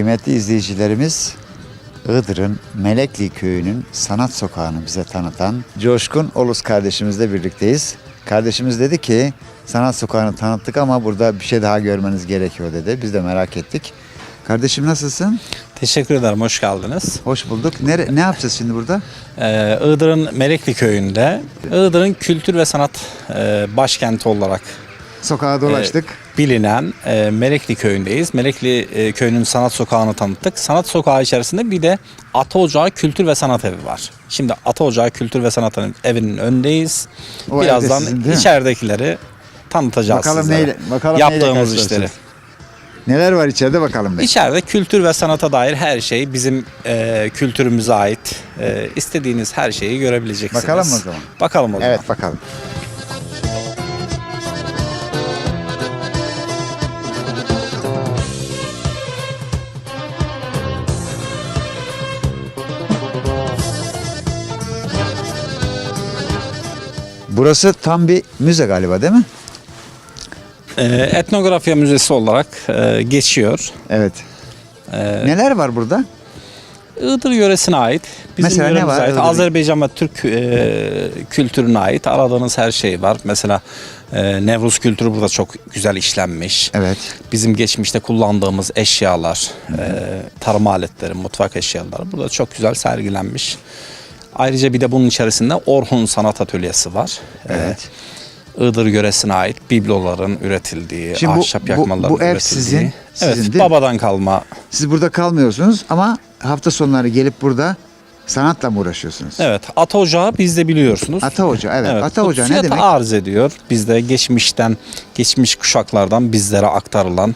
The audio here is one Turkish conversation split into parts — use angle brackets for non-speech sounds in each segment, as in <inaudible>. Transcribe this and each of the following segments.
Kıymetli izleyicilerimiz Iğdır'ın Melekli Köyü'nün sanat sokağını bize tanıtan Coşkun Olus kardeşimizle birlikteyiz. Kardeşimiz dedi ki sanat sokağını tanıttık ama burada bir şey daha görmeniz gerekiyor dedi. Biz de merak ettik. Kardeşim nasılsın? Teşekkür ederim, hoş geldiniz. Hoş bulduk. Nere, ne yapacağız şimdi burada? Ee, Iğdır'ın Melekli Köyü'nde, Iğdır'ın kültür ve sanat e, başkenti olarak Sokağa dolaştık. e, bilinen e, Melekli Köyü'ndeyiz. Melekli e, Köyü'nün sanat sokağını tanıttık. Sanat sokağı içerisinde bir de Ata Ocağı Kültür ve Sanat Evi var. Şimdi Ata Ocağı Kültür ve Sanat Evi'nin önündeyiz. O Birazdan mi? içeridekileri tanıtacağız Bakalım sizlere. neyle, bakalım neyle Yaptığımız karşılaşacağız. işleri. Neler var içeride bakalım be. İçeride kültür ve sanata dair her şey bizim e, kültürümüze ait. E, istediğiniz her şeyi görebileceksiniz. Bakalım o zaman? Bakalım o zaman. Evet bakalım. Burası tam bir müze galiba değil mi? E, etnografya müzesi olarak e, geçiyor. Evet. Neler var burada? Iğdır yöresine ait. Bizim Mesela ne var ait. Iğdır? Azerbaycan ve Türk e, kültürüne ait. Aradığınız her şey var. Mesela e, Nevruz kültürü burada çok güzel işlenmiş. Evet. Bizim geçmişte kullandığımız eşyalar, e, tarım aletleri, mutfak eşyaları burada çok güzel sergilenmiş. Ayrıca bir de bunun içerisinde Orhun Sanat Atölyesi var. E, Evet. Iğdır yöresine ait bibloların üretildiği, Şimdi bu- ahşap bu- yakmaların bu ev üretildiği. sizin, evet, sizin değil mi? babadan kalma. Siz burada kalmıyorsunuz ama hafta sonları gelip burada sanatla mı uğraşıyorsunuz? Evet, Ata Ocağı bizde biliyorsunuz. Ata Hoca evet. Ata bu Hoca ne demek? arz ediyor. Bizde geçmişten, geçmiş kuşaklardan bizlere aktarılan,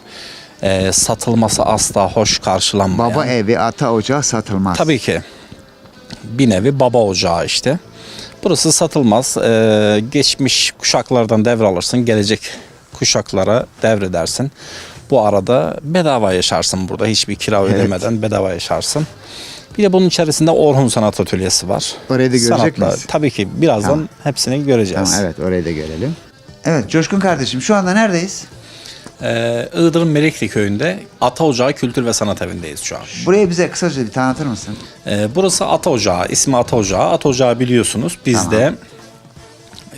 e, satılması asla hoş karşılanmayan. Baba evi ata ocağı satılmaz. Tabii ki. Bir nevi baba ocağı işte. Burası satılmaz. Ee, geçmiş kuşaklardan devralırsın. Gelecek kuşaklara devredersin. Bu arada bedava yaşarsın burada. Hiçbir kira Evet. ödemeden bedava yaşarsın. Bir de bunun içerisinde Orhun Sanat Atölyesi var. Orayı da görecek Sanatla- miyiz? Tabii ki. Birazdan Tamam. hepsini göreceğiz. Tamam evet orayı da görelim. Evet Coşkun kardeşim şu anda neredeyiz? Ee, Iğdır'ın Melekli Köyü'nde Ata Ocağı Kültür ve Sanat Evi'ndeyiz şu an. Burayı bize kısaca bir tanıtır mısın? Ee, burası Ata Ocağı, ismi Ata Ocağı. Ata Ocağı biliyorsunuz bizde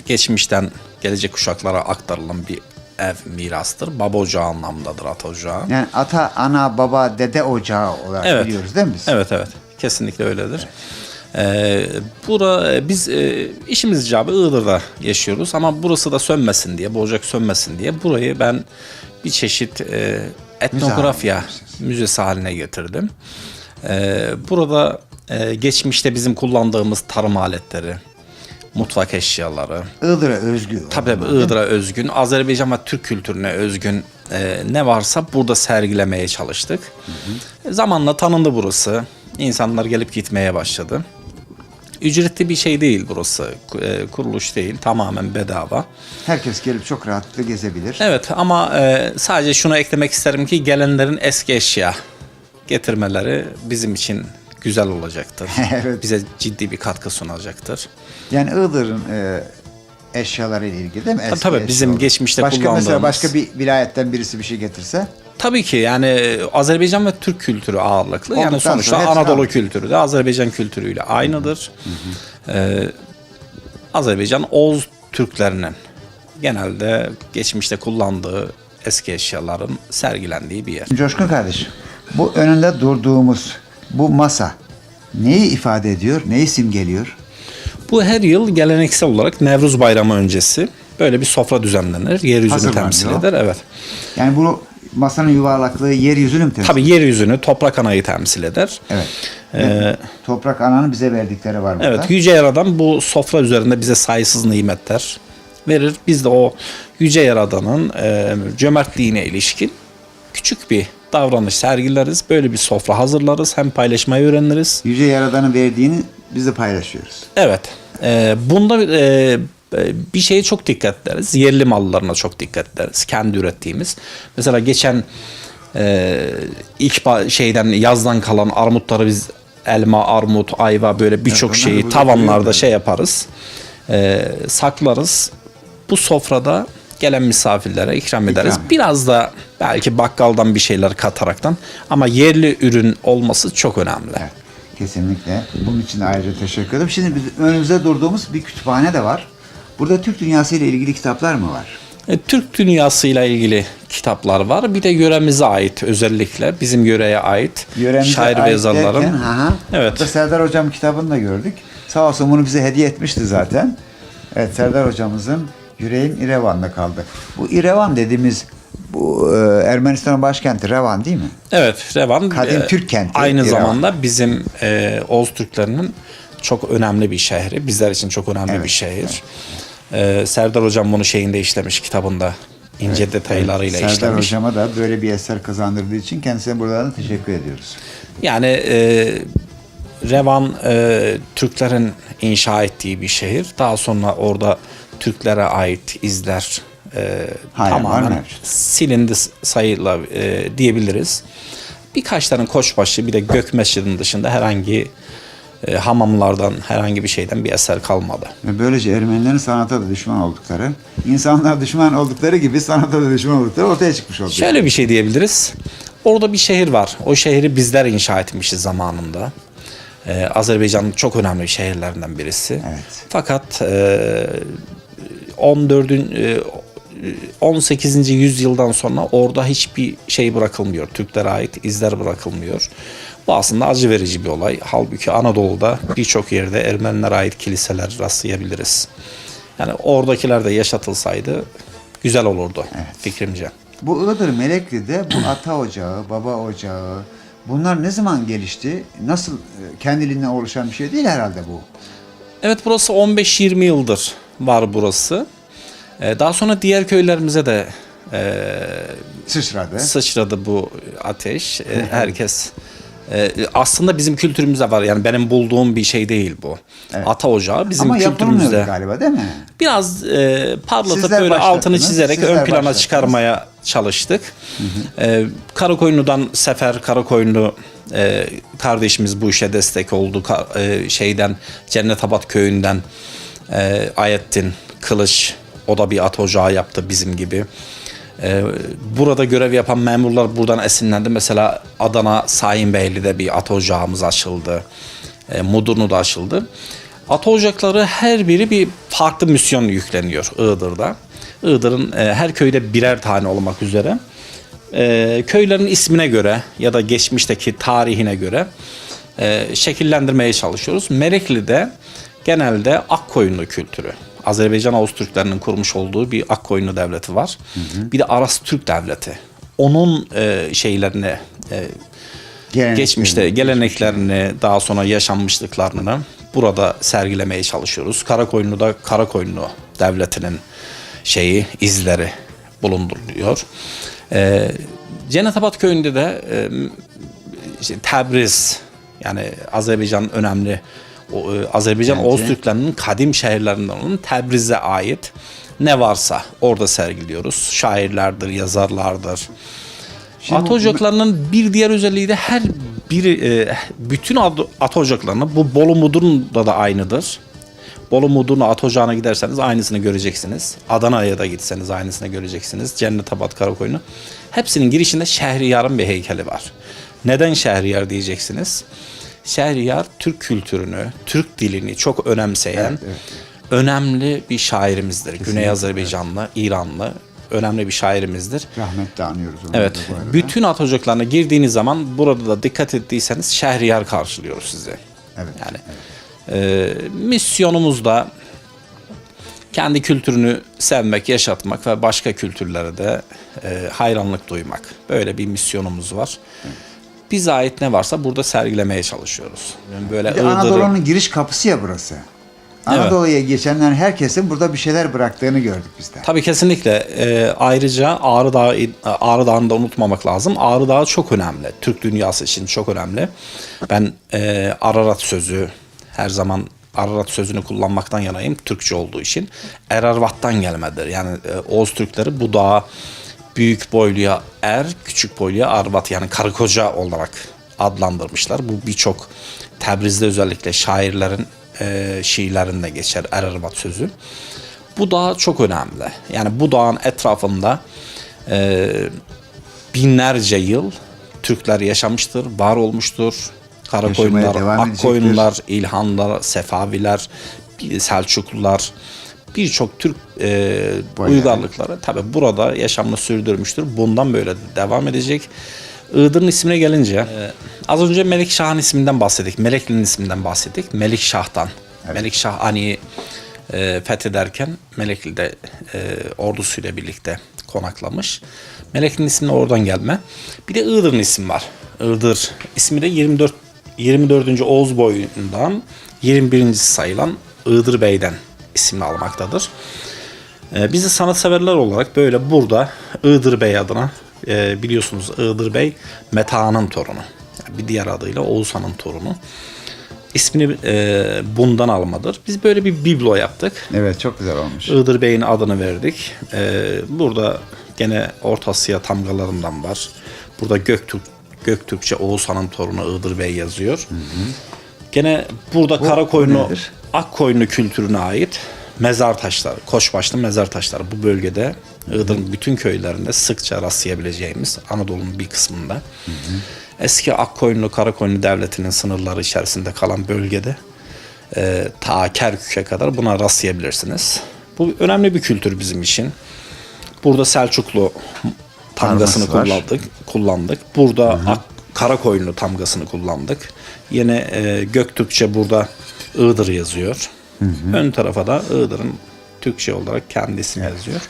geçmişten gelecek kuşaklara aktarılan bir ev mirastır. Baba ocağı anlamındadır Ata Ocağı. Yani ata, ana, baba, dede ocağı olarak Evet. biliyoruz değil mi biz? Evet evet kesinlikle öyledir. Ee, bura biz e, işimiz icabı Iğdır'da yaşıyoruz ama burası da sönmesin diye, bu ocak sönmesin diye burayı ben bir çeşit e, etnografya haline müzesi haline getirdim. Ee, burada e, geçmişte bizim kullandığımız tarım aletleri, mutfak eşyaları, Iğdır'a özgü. Tabii Iğdır'a özgün, Azerbaycan ve Türk kültürüne özgün e, ne varsa burada sergilemeye çalıştık. E, Zamanla tanındı burası. İnsanlar gelip gitmeye başladı. Ücretli bir şey değil burası. E, kuruluş değil. Tamamen bedava. Herkes gelip çok rahatlıkla gezebilir. Evet ama e, sadece şunu eklemek isterim ki gelenlerin eski eşya getirmeleri bizim için güzel olacaktır. <laughs> Evet. Bize ciddi bir katkı sunacaktır. Yani Iğdır'ın e, eşyalarıyla ilgili değil mi? Eski tabii, bizim eşyalar. geçmişte başka, Mesela kullandığımız- başka bir vilayetten birisi bir şey getirse Tabii ki yani Azerbaycan ve Türk kültürü ağırlıklı. Yani Olduktan sonuçta sonra hepsini Anadolu al. kültürü de Azerbaycan kültürüyle aynıdır. Ee, Azerbaycan Oğuz Türklerinin genelde geçmişte kullandığı eski eşyaların sergilendiği bir yer. Coşkun kardeşim, bu önünde durduğumuz bu masa neyi ifade ediyor, neyi simgeliyor? Bu her yıl geleneksel olarak Nevruz Bayramı öncesi böyle bir sofra düzenlenir. Yeryüzünü Hazırlanıyor. temsil eder. Evet. Yani bu masanın yuvarlaklığı yeryüzünü mü temsil Tabii yeryüzünü, toprak anayı temsil eder. Evet. Ee, Toprak ananın bize verdikleri var burada. Evet Yüce Yaradan bu sofra üzerinde bize sayısız nimetler verir. Biz de o Yüce Yaradan'ın e, cömertliğine ilişkin küçük bir davranış sergileriz. Böyle bir sofra hazırlarız. Hem paylaşmayı öğreniriz. Yüce Yaradan'ın verdiğini biz de paylaşıyoruz. Evet. e, bunda e, e, bir şeye çok dikkat ederiz. Yerli mallarına çok dikkat ederiz. Kendi ürettiğimiz. Mesela geçen e, ilk şeyden yazdan kalan armutları biz elma, armut, ayva böyle birçok onları şeyi tavanlarda şey yaparız. E, saklarız. Bu sofrada gelen misafirlere ikram ederiz. İkram. Biraz da Belki bakkaldan bir şeyler kataraktan ama yerli ürün olması çok önemli. Evet, kesinlikle. Bunun için ayrıca teşekkür ederim. Şimdi biz önümüzde durduğumuz bir kütüphane de var. Burada Türk dünyası ile ilgili kitaplar mı var? E, Türk dünyasıyla ilgili kitaplar var. Bir de yöremize ait özellikle bizim yöreye ait Yöremize şair ve ait yazarların. derken, hı hı. Evet. Burada Serdar Hocam kitabını da gördük. Sağ olsun bunu bize hediye etmişti zaten. Evet Serdar Hocamızın Yüreğim İrevan'da kaldı. Bu İrevan dediğimiz bu e, Ermenistan'ın başkenti Revan değil mi? Evet, Revan Kadim e, Türk kenti, Aynı İran. zamanda bizim e, Oğuz Türklerinin çok önemli bir şehri. Bizler için çok önemli Evet, bir şehir. E, Serdar Hocam bunu şeyinde işlemiş kitabında. ince detaylarıyla Serdar işlemiş. Hocama da böyle bir eser kazandırdığı için kendisine buradan teşekkür ediyoruz. Yani e, Revan e, Türklerin inşa ettiği bir şehir. Daha sonra orada Türklere ait izler e, var tamamen mevcut. silindi sayıyla e, diyebiliriz. Birkaç tane koçbaşı bir de Gök Mescid'in dışında herhangi e, hamamlardan herhangi bir şeyden bir eser kalmadı. Böylece Ermenilerin sanata da düşman oldukları, insanlar düşman oldukları gibi sanata da düşman oldukları ortaya çıkmış oldu. Şöyle bir şey diyebiliriz. Orada bir şehir var. O şehri bizler inşa etmişiz zamanında. Ee, Azerbaycan'ın çok önemli şehirlerinden birisi. Evet. Fakat e, 14. e, 18. yüzyıldan sonra orada hiçbir şey bırakılmıyor. Türklere ait izler bırakılmıyor. Bu aslında acı verici bir olay. Halbuki Anadolu'da birçok yerde Ermenilere ait kiliseler rastlayabiliriz. Yani oradakiler de yaşatılsaydı güzel olurdu fikrimce. Bu Iğdır Melekli'de bu ata ocağı, baba ocağı bunlar ne zaman gelişti? Nasıl e, kendiliğinden oluşan bir şey değil herhalde bu. Evet burası 15-20 yıldır var burası. Ee, daha sonra diğer köylerimize de e, Sıçradı. sıçradı bu ateş. Ee, herkes e, aslında bizim kültürümüzde var. Yani benim bulduğum bir şey değil bu. Evet. Ata ocağı bizim Ama kültürümüzde. galiba değil mi? Biraz e, parlatıp Sizler böyle altını çizerek ön plana çıkarmaya çalıştık. E, Karakoyunlu'dan Sefer Karakoyunlu e, kardeşimiz bu işe destek oldu. Ka- e, şeyden Cennet Abad köyünden e, Ayettin Kılıç o da bir at ocağı yaptı bizim gibi. E, burada görev yapan memurlar buradan esinlendi. Mesela Adana Sayınbeyli'de bir at ocağımız açıldı. E, Mudurnu'da açıldı. Ata ocakları her biri bir farklı misyon yükleniyor Iğdır'da. Iğdır'ın e, her köyde birer tane olmak üzere e, köylerin ismine göre ya da geçmişteki tarihine göre e, şekillendirmeye çalışıyoruz. Merekli'de genelde Akkoyunlu kültürü. Azerbaycan Oğuz Türklerinin kurmuş olduğu bir Akkoyunlu devleti var. Bir de Aras Türk devleti. Onun e, şeylerini e, Gelenekleri, geçmişte geleneklerini daha sonra yaşanmışlıklarını burada sergilemeye çalışıyoruz. Karakoyunlu'da Karakoyunlu devletinin şeyi izleri bulunduruyor. Ee, Cennet köyünde de e, işte Tebriz yani Azerbaycan'ın önemli o, e, Azerbaycan Bence. Oğuz Türklerinin kadim şehirlerinden olan Tebriz'e ait ne varsa orada sergiliyoruz. Şairlerdir, yazarlardır. Şimdi at ocaklarının bir diğer özelliği de her biri e, bütün at, ocaklarının bu Bolu Mudurnu'da da aynıdır. Bolu Mudurnu at ocağına giderseniz aynısını göreceksiniz. Adana'ya da gitseniz aynısını göreceksiniz. Cennet Abad Karakoyunu. Hepsinin girişinde Şehriyar'ın bir heykeli var. Neden Şehriyar diyeceksiniz? Şehriyar Türk kültürünü, Türk dilini çok önemseyen Evet, evet. önemli bir şairimizdir. Güney Azerbaycanlı, İranlı önemli bir şairimizdir. Rahmetle anıyoruz onu Evet. Bütün at ocaklarına girdiğiniz zaman burada da dikkat ettiyseniz Şehriyar karşılıyor sizi. Evet. Yani e, misyonumuz da kendi kültürünü sevmek, yaşatmak ve başka kültürlere de e, hayranlık duymak. Böyle bir misyonumuz var. Bize ait ne varsa burada sergilemeye çalışıyoruz. Yani böyle Anadolu'nun giriş kapısı ya burası. Anadolu'ya geçenler herkesin burada bir şeyler bıraktığını gördük biz de. Tabii kesinlikle. Ee, ayrıca Ağrı Dağı, Ağrı Dağı'nı da unutmamak lazım. Ağrı Dağı çok önemli. Türk dünyası için çok önemli. Ben e, Ararat sözü her zaman Ararat sözünü kullanmaktan yanayım. Türkçe olduğu için. Erarvat'tan gelmedir. Yani e, Oğuz Türkleri bu dağa büyük boyluya er, küçük boyluya arvat yani karı koca olarak adlandırmışlar. Bu birçok Tebriz'de özellikle şairlerin e, şiirlerinde geçer Erarvat sözü. Bu dağ çok önemli. Yani bu dağın etrafında e, binlerce yıl Türkler yaşamıştır, var olmuştur. Karakoyunlar, Akkoyunlar, İlhanlar, Sefaviler, Selçuklular birçok Türk e, uygarlıkları tabi burada yaşamını sürdürmüştür. Bundan böyle de devam edecek. Iğdır'ın ismine gelince e, az önce Melik Şah'ın isminden bahsettik. Melekli'nin isminden bahsettik. Melik Şah'tan. Melik Şah Ani'yi e, fethederken Melekli'de e, ordusuyla birlikte konaklamış. Melekli'nin ismi oradan gelme. Bir de Iğdır'ın ismi var. Iğdır ismi de 24 24. Oğuz boyundan 21. sayılan Iğdır Bey'den ismini almaktadır. Ee, biz de sanatseverler olarak böyle burada Iğdır Bey adına e, biliyorsunuz Iğdır Bey Meta'nın torunu. Yani bir diğer adıyla Oğuz Han'ın torunu. İsmini e, bundan almadır. Biz böyle bir biblo yaptık. Evet çok güzel olmuş. Iğdır Bey'in adını verdik. Ee, burada gene Orta Asya tamgalarından var. Burada Göktürk Göktürkçe Oğuz Han'ın torunu Iğdır Bey yazıyor. Gene burada Karakoyunlu nedir? Akkoyunlu kültürüne ait mezar taşları, koçbaşlı mezar taşları bu bölgede Iğdır'ın bütün köylerinde sıkça rastlayabileceğimiz Anadolu'nun bir kısmında. Eski Akkoyunlu Karakoyunlu devletinin sınırları içerisinde kalan bölgede e, ta Kerkük'e kadar buna rastlayabilirsiniz. Bu önemli bir kültür bizim için. Burada Selçuklu tamgasını kullandık. kullandık. Burada Ak- Karakoyunlu tamgasını kullandık. Yine e, Göktürkçe burada Iğdır yazıyor. Ön tarafa da Iğdır'ın Türkçe olarak kendi ismi yazıyor.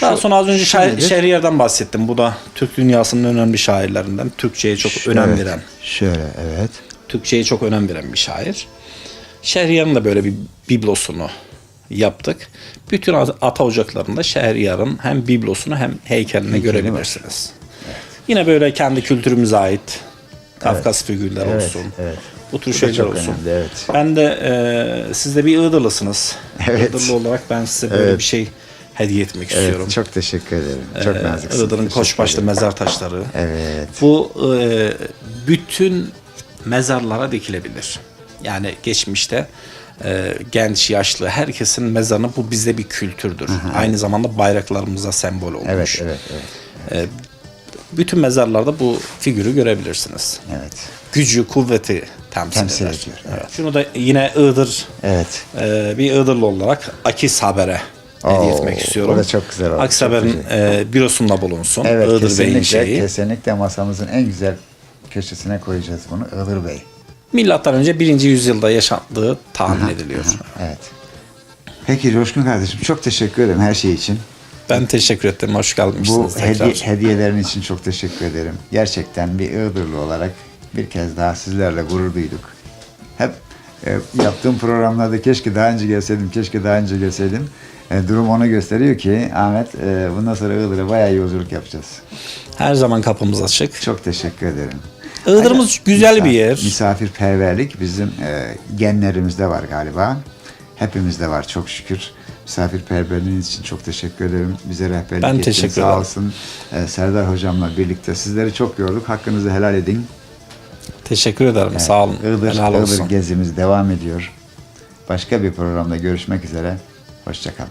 Daha sonra az önce şair? Şehriyar'dan bahsettim. Bu da Türk dünyasının önemli şairlerinden. Türkçe'ye çok önem Evet, veren. Şöyle evet. Türkçe'ye çok önem veren bir şair. Şehriyar'ın da böyle bir biblosunu yaptık. Bütün at- ata ocaklarında Şehriyar'ın hem biblosunu hem heykelini görebilirsiniz. Yine böyle kendi kültürümüze ait Kafkas figürler Evet, olsun. evet. Bu tür Bu şeyler çok olsun. önemli, evet. Ben de e, siz de bir Iğdırlısınız. Evet. Iğdırlı olarak ben size böyle Evet. bir şey hediye etmek Evet istiyorum. çok teşekkür ederim. Çok Ee, naziksin. Iğdır'ın koçbaşlı mezar taşları. Evet. Bu e, bütün mezarlara dikilebilir. Yani geçmişte e, genç, yaşlı herkesin mezarını bu bizde bir kültürdür. Aynı zamanda bayraklarımıza sembol olmuş. Evet, evet, evet. Bütün mezarlarda bu figürü görebilirsiniz. Evet. Gücü, kuvveti temsil, Temsil eder. ediyor, Evet. Şunu da yine Iğdır, Evet. e, bir Iğdırlı olarak Akis Haber'e hediye etmek istiyorum. o da çok güzel oldu, Akis Haber'in e, bürosunda bulunsun. Evet Iğdır Bey'in kesinlikle, şeyi. kesinlikle masamızın en güzel köşesine koyacağız bunu. Iğdır Bey. Milattan önce 1. yüzyılda yaşandığı tahmin ediliyor. Evet. Peki Coşkun kardeşim çok teşekkür ederim her şey için. Ben teşekkür ederim. Hoş Bu gelmişsiniz tekrar. hediye, hediyelerin için çok teşekkür ederim. Gerçekten bir Iğdırlı olarak bir kez daha sizlerle gurur duyduk. Hep e, yaptığım programlarda keşke daha önce gelseydim, keşke daha önce gelseydim. E, durum onu gösteriyor ki Ahmet e, bundan sonra Iğdır'a bayağı yolculuk yapacağız. Her zaman kapımız açık. Çok teşekkür ederim. Iğdır'ımız Aynen. güzel bir Misafir- yer. Misafirperverlik bizim e, genlerimizde var galiba. Hepimizde var çok şükür. Misafirperverliğiniz için çok teşekkür ederim. Bize rehberlik Ben ettin. teşekkür Sağ olsun. E, Serdar hocamla birlikte sizleri çok yorduk. Hakkınızı helal edin. Teşekkür ederim. Sağ olun. Iğdır, Helal Iğdır olsun. gezimiz devam ediyor. Başka bir programda görüşmek üzere. Hoşçakalın.